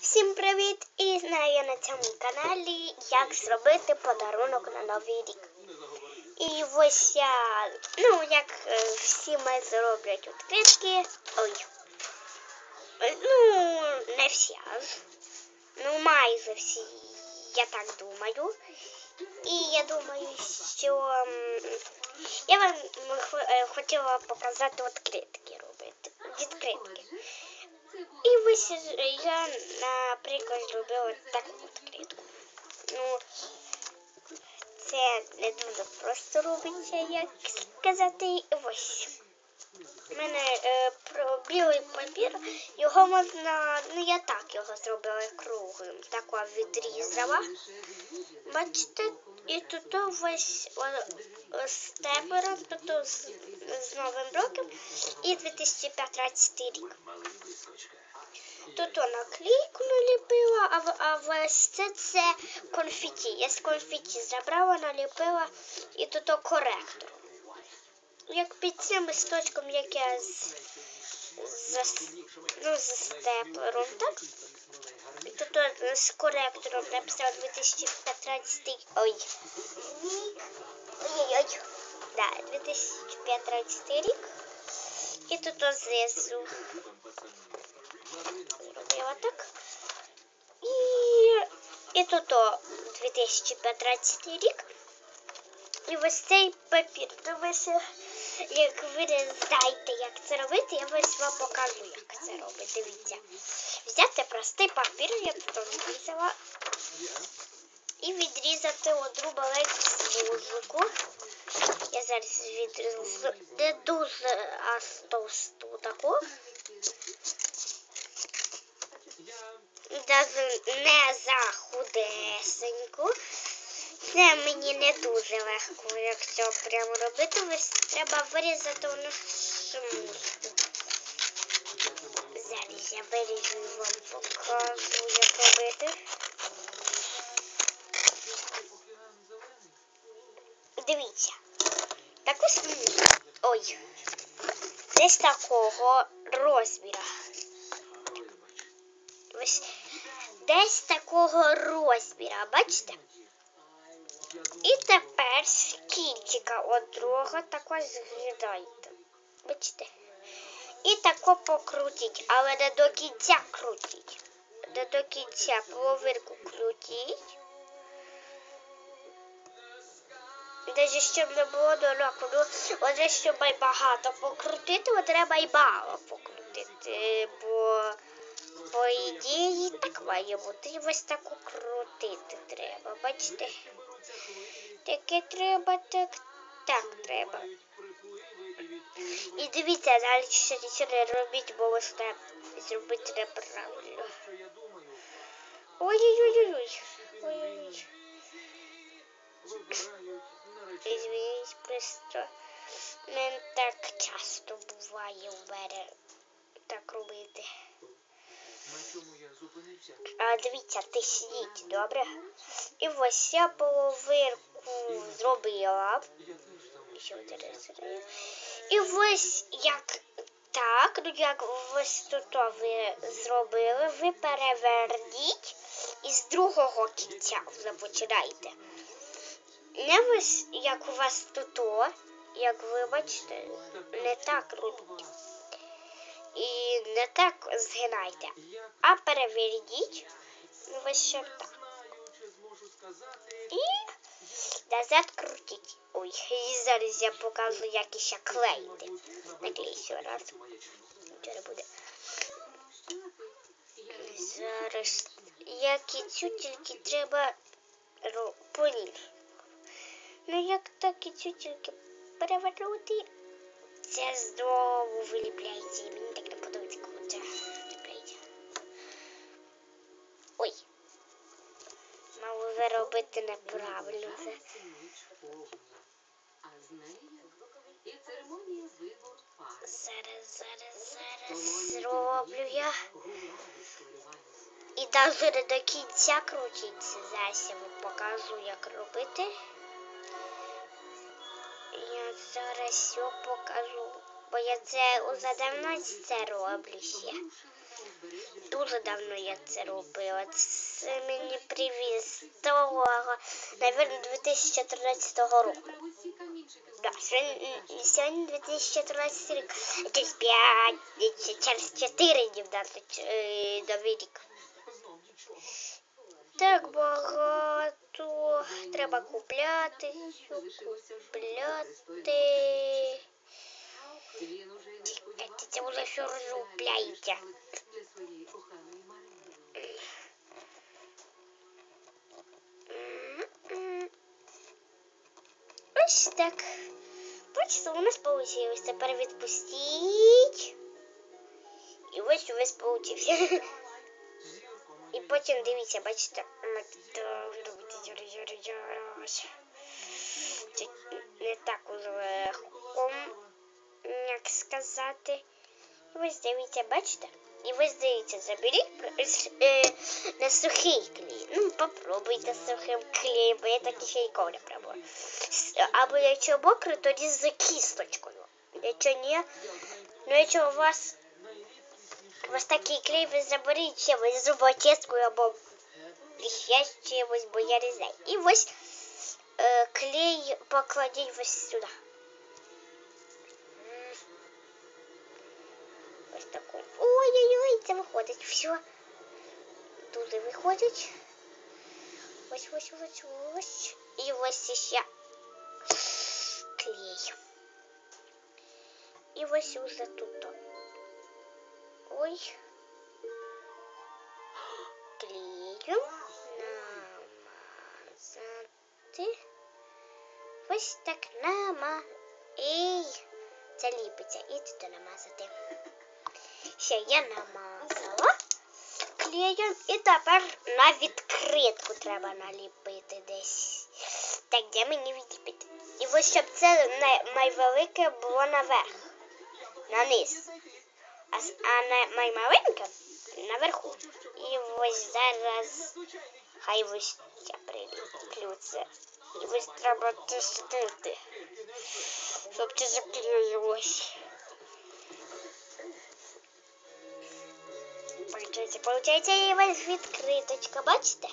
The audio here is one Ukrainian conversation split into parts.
Всім привіт! І знаю я на цьому каналі, як зробити подарунок на Новий рік. І ось я, ну, як е, всі ми зроблять відкритки. Ой. Е, Ну, не всі. Ну, майже всі, я так думаю. І я думаю, що я вам е, хотіла показати відкритки робити. Відкритки. І ось я, наприклад, зробила таку відкритку. Ну, це не дуже просто робиться, як сказати. Ось. Мене е, про білий папір, його можна, ну я так його зробила круглим, тако відрізала. Бачите, і тут ось тепером, тут з, з Новим роком і 2015 рік. Тут вона наклейку наліпила, а, а ось це, це конфеті. Я з конфеті забрала, наліпила і тут коректор. Як під цим листочком, як я з, з, ну, з степлером, так? І тут з коректором написала 2015 ой. Ой-ой-ой. Да, 2015 рік. І тут знизу зробила так. І, і тут 2015 рік. І ось цей папір. Дивися, як ви не знаєте, як це робити, я ось вам покажу, як це робити. Дивіться. Взяти простий папір, я тут відрізала, і відрізати маленьку смужку. Я зараз відрізу не дуже аж товсту таку. Даже не за худесеньку. Це мені не дуже легко, якщо прямо робити. Ось треба вирізати у воно смужку. Зараз я виріжу і вам покажу, як робити. Дивіться. Таку смужку. Ой. Десь такого розміра. Ось десь такого розміра, бачите? І тепер з кінчика от другого тако згидайте. Бачите? І тако покрутіть, але не до кінця крутіть. Не до кінця половинку крутіть. Даже щоб не було далеко. Ну, оце щоб й багато покрутити, от треба й мало покрутити, бо по ідеї так має бути. І ось таку крутити треба. Бачите? Таке треба, так, так треба. І дивіться, далі ще не робіть, бо так зробити неправильно. Ой-ой-ой-ой. Ой-ой-ой. Извиніть, просто не так часто буває у мене так робити. А дивіться, тисніть, добре? І ось я половинку зробила. І ось як так, ну як ось тут ви зробили, ви переверніть і з другого кінця вже починайте. Не ось як у вас тут, як ви бачите, не так робіть. І не так згинайте, а переверніть. Ну, ось ще так. І назад крутіть. Ой, і зараз я покажу, як іще клеїти. Наклей ще раз. Нічого буде. Зараз як і цю тільки треба ро- Ну як так і цю тільки перевернути, це знову виліпляється. Мені церемонія вибору пар. Зараз, зараз, зараз зроблю я. І навіть не до кінця крутиться. Зараз я вам покажу, як робити. Я зараз все покажу. Бо я це уже давно це роблю ще. Дуже давно я це робила. Це мені привіз того, навірно, 2013 року. Да, сьогодні, сьогодні 2014 рік. Через 5, через 4 днів е, новий рік. Так багато. Треба купляти, купляти. Він уже не Чекайте, це вже все розробляється. Ось так. Бачите, у нас вийшло. Тепер відпустіть. І ось у вас вийшло. Зірко І моя. потім дивіться, бачите, ми не так легко, як сказати. І ось дивіться, бачите? І ось дивіться, заберіть е, на сухий клей. Ну, попробуйте сухим клеєм, бо я так ще ніколи не пробувала. Або якщо мокрий, тоді з кісточкою. Якщо ні, ну якщо у вас у вас такий клей, ви заберіть чимось зуботесткою або ще чимось, бо я не знаю. І ось е, клей покладіть ось сюди. Ой-ой-ой, виходить. Все. Туди виходить. Ось, ось, ось, ось. І ось ще клей. І ось уже тут. Ой. Клею. Намазати. Ось так нама. І це ліпиться. І тут намазати. Все, я намазала клеєм. І тепер на відкритку треба наліпити десь. Так, де мені відліпити? І ось щоб це най- найвелике було наверх. На низ. А, а на наймаленьке наверху. І ось зараз хай ось я приліплю це. І ось треба тиснути, щоб це заклеїлось. Получається, получається, і ось відкриточка, бачите?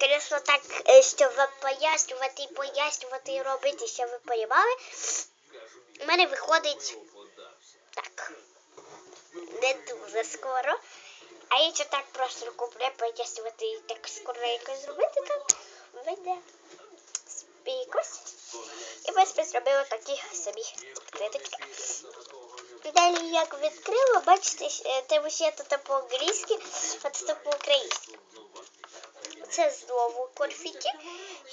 Звісно, так, е, щоб ви пояснювати пояснювати і робити, що ви поїбали, у мене виходить так. Не дуже скоро. А якщо так просто куплю, пояснювати і так скоренько зробити, то вийде спікос. І ми зробили такі собі квіточки. Далі як відкрила, бачите, е, це ще тут по-англійськи, а тут по-українськи. Це знову конфіті.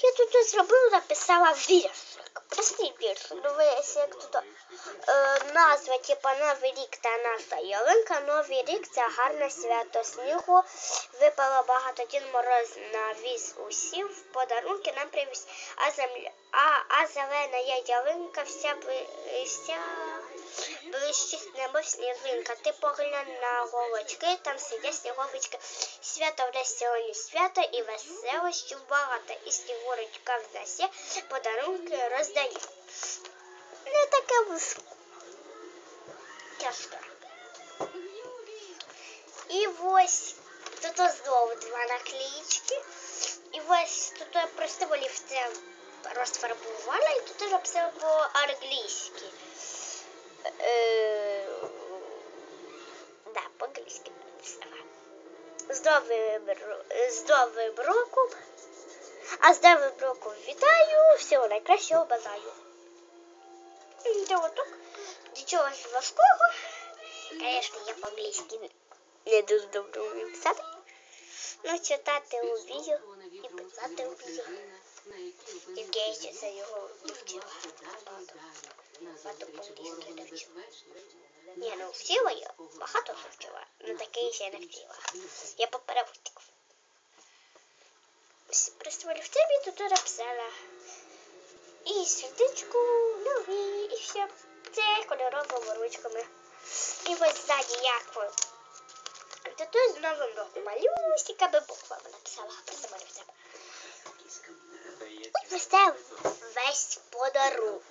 Я тут зробила, написала віршик. Вірш. Ну, як тут е, назва, типа Новий рік та наша ялинка. Новий рік це гарне свято снігу. Випало багато дін мороз навіз усів. В подарунки нам привіз. А земля, а, а зелена є ялинка, вся, вся блищить немов сніжинка. Ти поглянь на голочки, там сидять сніговички. Свято в нас сьогодні свято і веселощів багато. І снігурочка в нас подарунки роздає. Не таке вузько. Тяжко. І ось тут знову два наклеїчки. І ось тут я просто олівцем розфарбувала, і тут вже все по-англійськи. Е, Да, по-англійськи написала. З з новим роком. А з новим роком вітаю, всього найкращого бажаю. І це отак. Нічого ж важкого. Звісно, я по-англійськи не дуже добре вмію писати. Ну, читати вмію і писати вмію. Тільки я ще це його не вчила. Багато по-англійськи не вчила. Ні, ну вчила я, багато що вчила. Ну таке ще не вчила. Я по переводнику. Тебе тут написала. І сердечку, нові, і все. Це кольоровими ручками. І ось ззаді як. Тут з новим роком малюсиками буквами написала. Представили в тебе. Ось ось це весь подарунок.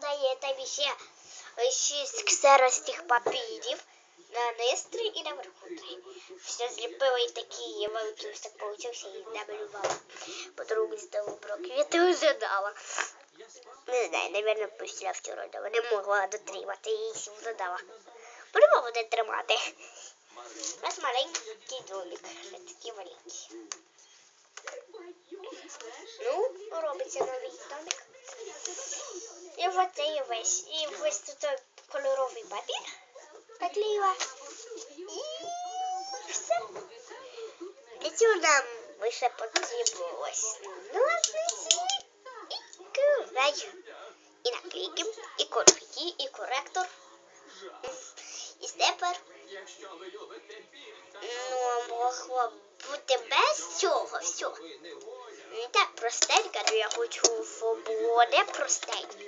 Дає тобі ще шість ксеростих папірів. На низ три і наверху три. Все зліпила і такий великий так получився і намалювала. Подругу здала броквіти і задала. Не знаю, напевно, пустила вчора, але не могла дотримати і сім задала. Будемо буде тримати. У нас маленький домик, такий маленький. Ну, робиться новий домик. І оцей весь. І ось тут кольоровий папір наклеїла. І все. Цього нам лише потрібно ось ножниці і клей. І наклейки, і кольорки, і коректор. І степер. Ну, могло бути без цього всього. Не так простенько, але я хочу, простенько, а гарне.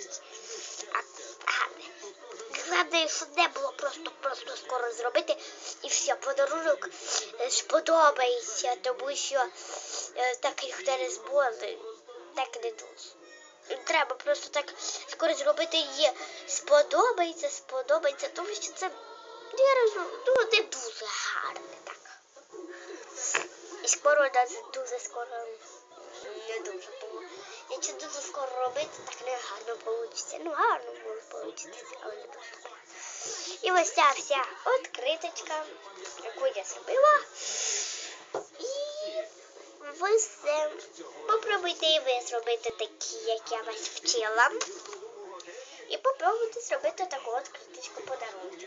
Головне, щоб не було просто-просто скоро зробити і все, подарунок е, сподобається, тому що так ніхто не зможе, так не дуже. Треба просто так скоро зробити і сподобається, сподобається, тому що це я розумію, ну, не дуже гарне так. І скоро навіть дуже скоро не дуже було. Якщо дуже скоро робити, так не гарно вийде. Ну гарно може вийти, але не дуже. І ось ця вся відкриточка, яку я зробила. І ви все. Попробуйте і ви зробити такі, як я вас вчила. І попробуйте зробити таку от критичку подарунок.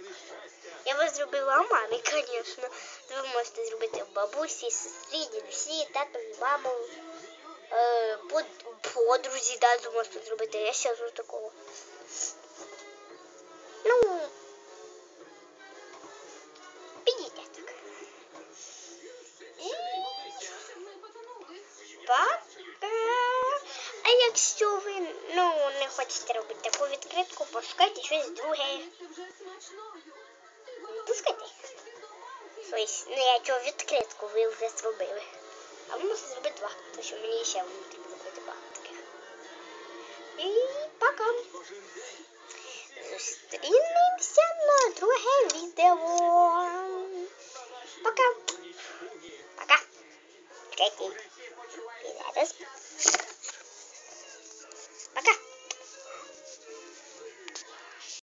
Я вас зробила мамі, звісно. Ви можете зробити бабусі, сестрі, дідусі, татові, маму, е, подрузі, да, можете зробити. Я зроблю такого. Ну, підійде так. Ми А якщо ви ну, не хочете робити таку відкритку, пошукайте щось друге. Пускайте. Щось, ну я чого відкритку ви вже зробили. А ви можете зробити два, тому що мені ще потрібно від банки. І пока. Зустрінемося на друге відео. Пока. Пока. Третій. Пока.